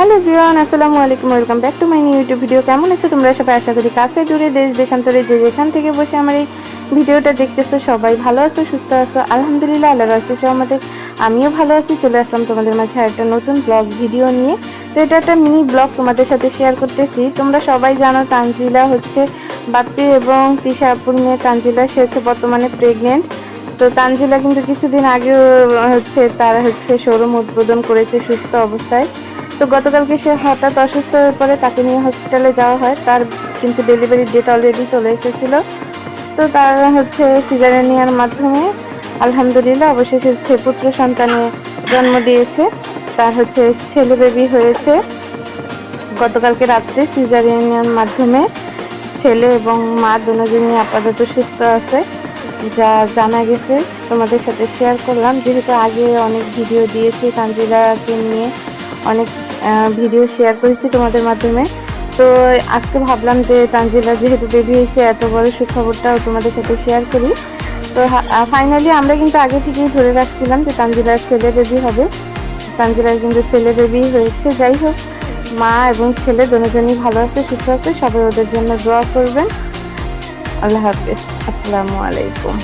Hello বিয়ান আসসালামু আলাইকুম welcome back to my new YouTube video কেমন আছো তোমরা? সবাই আশা করি কাছে দূরে, দেশ দেশান্তরে যে যেখান থেকে বসে আমার এই ভিডিওটা দেখতেছো, সবাই ভালো আছো, সুস্থ আছো? আলহামদুলিল্লাহ, আল্লাহর আশিসে আমাদের আমিও ভালো আছি। চলে আসলাম তোমাদের মাঝে একটা নতুন ব্লগ ভিডিও নিয়ে। তো এটা একটা মিনি ব্লগ তোমাদের সাথে শেয়ার করতেছি। তোমরা সবাই জানো তানজিলা হচ্ছে বাপ্পি এবং তিশা আপুর মেয়ে। তানজিলা, সে হচ্ছে বর্তমানে প্রেগনেন্ট তো তানজিলা কিন্তু কিছুদিন আগেও হচ্ছে, তার হচ্ছে শোরুম উদ্বোধন করেছে সুস্থ অবস্থায়। তো গতকালকে সে হঠাৎ অসুস্থ হয়ে পড়ে, তাকে নিয়ে হসপিটালে যাওয়া হয়। তার কিন্তু ডেলিভারি ডেট অলরেডি চলে এসেছিল। তো তার হচ্ছে সিজারেনিয়ার মাধ্যমে আলহামদুলিল্লাহ অবশেষে সে পুত্র সন্তানে জন্ম দিয়েছে। তার হচ্ছে ছেলে বেবি হয়েছে। গতকালকে রাত্রে সিজারিয়ানের মাধ্যমে ছেলে এবং মা দুজনই আপাতত সুস্থ আছে। যা জানা গেছে, তোমাদের সাথে শেয়ার করলাম। যেহেতু আগে অনেক ভিডিও দিয়েছি তানজিলাকে নিয়ে অনেক ভিডিও শেয়ার করেছি তোমাদের মাধ্যমে। তো আজকে ভাবলাম যে তানজিলা যেহেতু বেবি হয়েছে এত বড় সুখবরটাও তোমাদের সাথে শেয়ার করি। তো ফাইনালি আমরা কিন্তু আগে থেকেই ধরে রাখছিলাম যে তানজিলার ছেলে বেবি হবে। তানজিলার কিন্তু ছেলে বেবি হয়েছে। যাই হোক, মা এবং ছেলে দুজনই ভালো আছে, সুস্থ আছে। সবাই ওদের জন্য দোয়া করবেন। আল্লাহ হাফিজ। আসসালামু আলাইকুম।